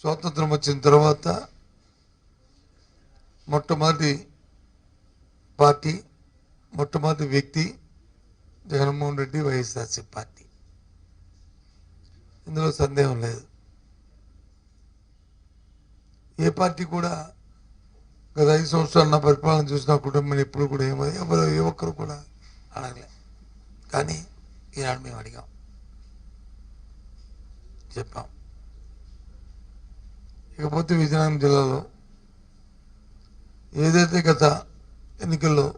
స్వాతంత్రం వచ్చిన తర్వాత మొట్టమొదటి పార్టీ మొట్టమొదటి వ్యక్తి జగన్మోహన్ రెడ్డి వైఎస్ఆర్సీ పార్టీ. ఇందులో సందేహం లేదు. ఏ పార్టీ కూడా గత ఐదు సంవత్సరాలు నా పరిపాలన చూసిన కుటుంబం ఎప్పుడు కూడా ఏమో ఎవరు ఏ ఒక్కరు కూడా అడగలే. కానీ ఈనాడు మేము అడిగాం. చెప్పాం. ఇకపోతే విజయనగరం జిల్లాలో ఏదైతే గత ఎన్నికల్లో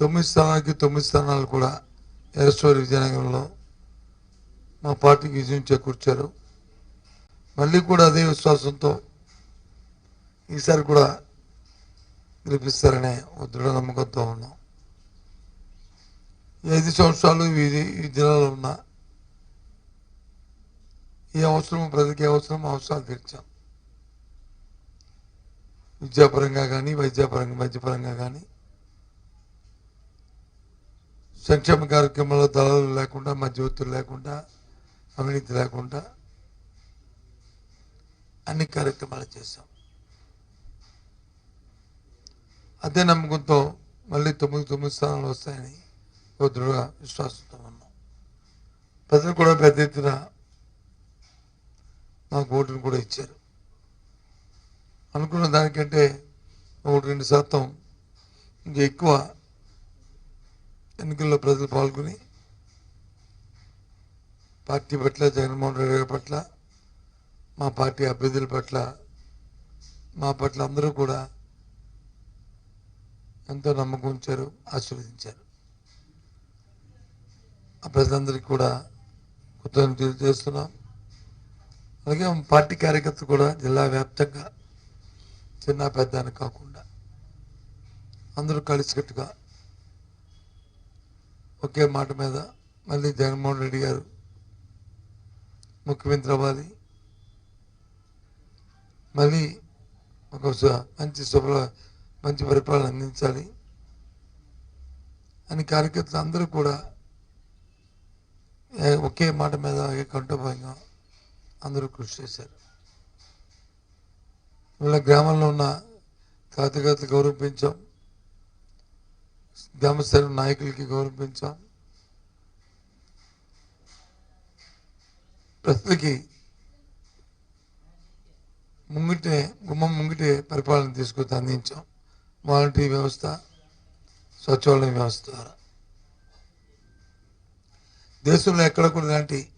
తొమ్మిది స్థానాలకి తొమ్మిది స్థానాలు కూడా ఎరస్టోరి విజయనగరంలో మా పార్టీకి విజయం చేకూర్చారు. మళ్ళీ కూడా అదే విశ్వాసంతో ఈసారి కూడా గెలిపిస్తారనే ఒక దృఢ నమ్మకంతో ఉన్నాం. ఐదు సంవత్సరాలు ఈ ఈ జిల్లాలో ఉన్న ఏ అవసరం ప్రజలకి ఏ అవసరం అవసరాలు తీర్చాం. విద్యాపరంగా కానీ వైద్యపరంగా వైద్యపరంగా కానీ సంక్షేమ కార్యక్రమాల్లో దళాలు లేకుండా మధ్యవర్తులు లేకుండా అవినీతి లేకుండా అన్ని కార్యక్రమాలు చేశాం. అదే నమ్మకంతో మళ్ళీ తొమ్మిది తొమ్మిది స్థానాలు వస్తాయని ఒక దృఢ విశ్వాసంతో ఉన్నాం. ప్రజలు కూడా పెద్ద ఎత్తున మాకు ఓటును కూడా ఇచ్చారు. అనుకున్న దానికంటే ఒకటి రెండు శాతం ఇంకా ఎక్కువ ఎన్నికల్లో ప్రజలు పాల్గొని పార్టీ పట్ల జగన్మోహన్ రెడ్డి గారి పట్ల మా పార్టీ అభ్యర్థుల పట్ల మా పట్ల అందరూ కూడా ఎంతో నమ్మకం ఉంచారు ఆశీర్వదించారు. ఆ ప్రజలందరికీ కూడా కృతజ్ఞతలు చేస్తున్నాం అలాగే పార్టీ కార్యకర్తలు కూడా జిల్లా వ్యాప్తంగా చిన్న పెద్ద అని కాకుండా అందరూ కలిసికట్టుగా ఒకే మాట మీద మళ్ళీ జగన్మోహన్ రెడ్డి గారు ముఖ్యమంత్రి అవ్వాలి. మళ్ళీ ఒక మంచి శుభ్ర మంచి పరిపాలన అందించాలి అని కార్యకర్తలు అందరూ కూడా ఒకే మాట మీద కంటోపాయంగా అందరూ కృషి చేశారు. వీళ్ళ గ్రామంలో ఉన్న కార్యకర్తలు గౌరవించాం. గ్రామ నాయకులకి గౌరవించాం. ప్రస్తుతకి ముంగిటే గుమ్మం ముంగిటే పరిపాలన తీసుకొచ్చి అందించాం. వాలంటరీ వ్యవస్థ సచివాలయ వ్యవస్థ ద్వారా. దేశంలో ఎక్కడ కూడా ఇలాంటి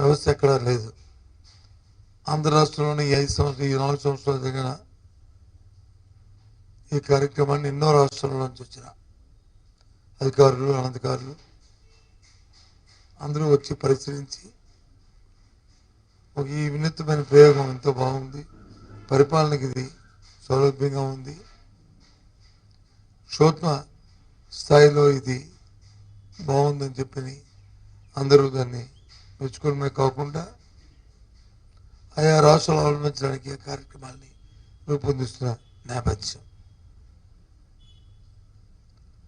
వ్యవస్థ ఎక్కడా లేదు. ఆంధ్ర రాష్ట్రంలోని ఐదు సంవత్సరాలు ఈ నాలుగు సంవత్సరాలు జరిగిన ఈ కార్యక్రమాన్ని ఎన్నో రాష్ట్రాల నుంచి వచ్చిన అధికారులు అనధికారులు అందరూ వచ్చి పరిశీలించి ఒక ఈ వినూత్నమైన ప్రయోగం ఎంతో బాగుంది. పరిపాలనకి ఇది సౌలభ్యంగా ఉంది. సూక్ష్మ స్థాయిలో ఇది బాగుందని చెప్పని అందరూ దాన్ని మెచ్చుకోవడమే కాకుండా ఆయా రాష్ట్రాలు అవలంబించడానికి కార్యక్రమాన్ని కార్యక్రమాల్ని రూపొందిస్తున్న నేపథ్యం.